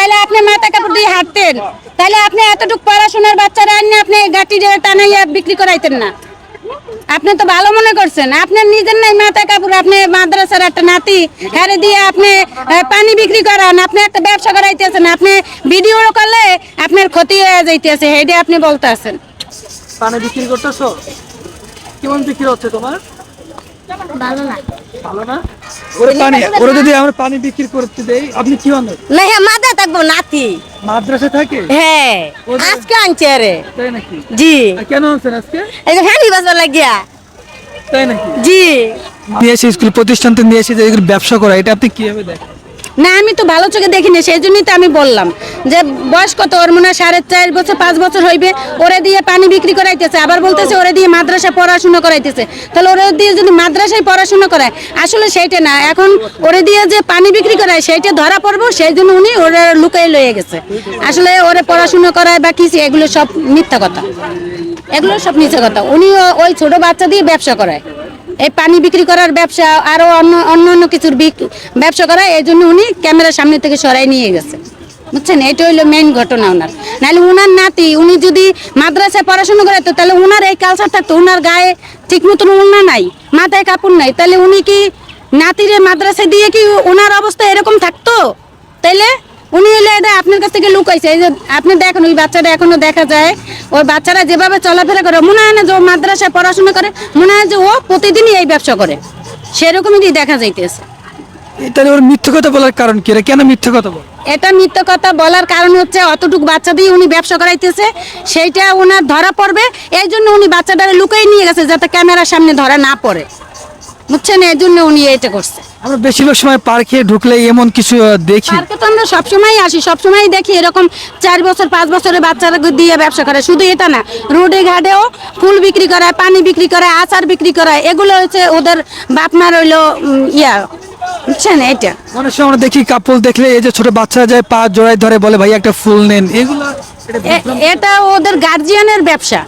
তাহলে আপনি মাথা কাপড় দিয়ে হাঁটতেন। তাহলে আপনি এতটুকু পড়াশোনার বাচ্চারা আনিয়ে আপনি গাটি টানাইয়া বিক্রি করাইতেন না। আপনি তো ভালো মনে করছেন। আপনার নিজের নাই মাথা কাপড়, আপনি মাদ্রাসার একটা নাতি, হারে দিয়ে আপনি পানি বিক্রি করান, আপনি একটা ব্যবসা করাইতেছেন, আপনি ভিডিও করলে আপনার ক্ষতি হয়ে যাইতেছে, হেডে আপনি বলতে আছেন পানি বিক্রি করতেছো? কেমন বিক্রি হচ্ছে তোমার? ভালো না। ভালো না? ওরে পানি ওরে যদি আমরা পানি বিক্রি করতে দেই আপনি কি হন না হ্যাঁ মাথা থাকব নাতি। মাদ্রাসা থাকে? হ্যাঁ আজকে আনছে রে তাই নাকি? জি। কেন আনছেন আজকে? এই যে বাজার লাগিয়া। তাই নাকি? জি। নিয়ে এসে স্কুল প্রতিষ্ঠান থেকে নিয়ে এসে যে ব্যবসা করা এটা আপনি কীভাবে দেখেন? না আমি তো ভালো চোখে দেখিনি সেই জন্যই তো আমি বললাম। যে বয়স কত? ওর মনে হয় সাড়ে চার বছর, পাঁচ বছর হইবে। ওরে দিয়ে পানি বিক্রি করাইতেছে, আবার বলতেছে ওরে দিয়ে মাদ্রাসা পড়াশোনা করাইতেছে। তাহলে ওরে দিয়ে যদি মাদ্রাসায় পড়াশোনা করায়, আসলে সেইটা না। এখন ওরে দিয়ে যে পানি বিক্রি করায়, সেইটা ধরা পড়ব, সেই জন্য উনি ওরে লুকাই লয়ে গেছে। আসলে ওরে পড়াশুনো করায় বা কিছু এগুলো সব মিথ্যা কথা। এগুলো সব মিথ্যা কথা। উনি ওই ছোট বাচ্চা দিয়ে ব্যবসা করায়। এই পানি বিক্রি করার ব্যবসা, আরও অন্য অন্য অন্য কিছুর ব্যবসা করায়। এই জন্য উনি ক্যামেরার সামনে থেকে সরাই নিয়ে গেছে। বুঝছেন? এটা হইল মেইন ঘটনা ওনার। নাহলে উনার নাতি, উনি যদি মাদ্রাসায় পড়াশোনা করে তো তাহলে উনার এই কালচার থাকতো। উনার গায়ে ঠিক মতন উন্না নাই, মাথায় কাপড় নাই। তাহলে উনি কি নাতিরে মাদ্রাসায় দিয়ে কি ওনার অবস্থা এরকম থাকতো? তাইলে উনি হইলে এটা আপনার কাছ থেকে লুকাইছে। এই যে আপনি দেখেন, ওই বাচ্চাটা এখনও দেখা যায়। ওই বাচ্চারা যেভাবে চলাফেরা করে, মনে হয় না যে ও মাদ্রাসায় পড়াশোনা করে, মনে হয় যে ও প্রতিদিনই এই ব্যবসা করে। সেরকমই দেখা যাইতেছে। তাহলে ওর মিথ্যে কথা বলার কারণ কি? কেন মিথ্যে কথা বলে? এটা মিথ্য কথা বলার কারণ হচ্ছে অতটুকু বাচ্চা দিয়ে উনি ব্যবসা করাইতেছে সেইটা ওনার ধরা পড়বে এই জন্য উনি বাচ্চাটারে লুকাই নিয়ে গেছে যাতে ক্যামেরার সামনে ধরা না পড়ে। বুঝছেন? এই জন্য উনি এটা করছে। আমরা বেশিরভাগ সময় পার্কে ঢুকলে এমন কিছু দেখি। পার্কে তো আমরা সবসময় আসি সবসময় দেখি এরকম চার বছর পাঁচ বছরের বাচ্চারা দিয়ে ব্যবসা করে। শুধু এটা না রোডে ঘাটেও ফুল বিক্রি করায় পানি বিক্রি করায় আচার বিক্রি করায় এগুলো হচ্ছে ওদের বাপমার হইল ইয়া বুঝছেন এটা? অনেক সময় আমরা দেখি কাপল দেখলে এই যে ছোট বাচ্চারা যায় পা জোড়ায় ধরে বলে ভাই একটা ফুল নেন। এগুলো এটা ওদের গার্জিয়ানের ব্যবসা।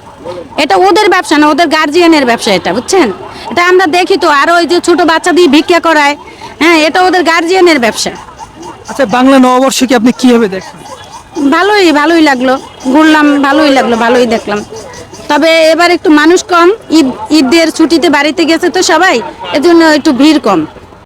এটা ওদের ব্যবসা না ওদের গার্জিয়ানের ব্যবসা এটা বুঝছেন? এটা আমরা দেখি তো আরও ওই যে ছোট বাচ্চা দিয়ে ভিক্ষা করায়। হ্যাঁ এটা ওদের গার্জিয়ানের ব্যবসা। আচ্ছা বাংলা নববর্ষকে আপনি কীভাবে দেখেন ভালোই ভালোই লাগল। ঘুরলাম ভালোই লাগল ভালোই দেখলাম। তবে এবার একটু মানুষ কম ঈদ ঈদের ছুটিতে বাড়িতে গেছে তো সবাই এজন্য একটু ভিড় কম।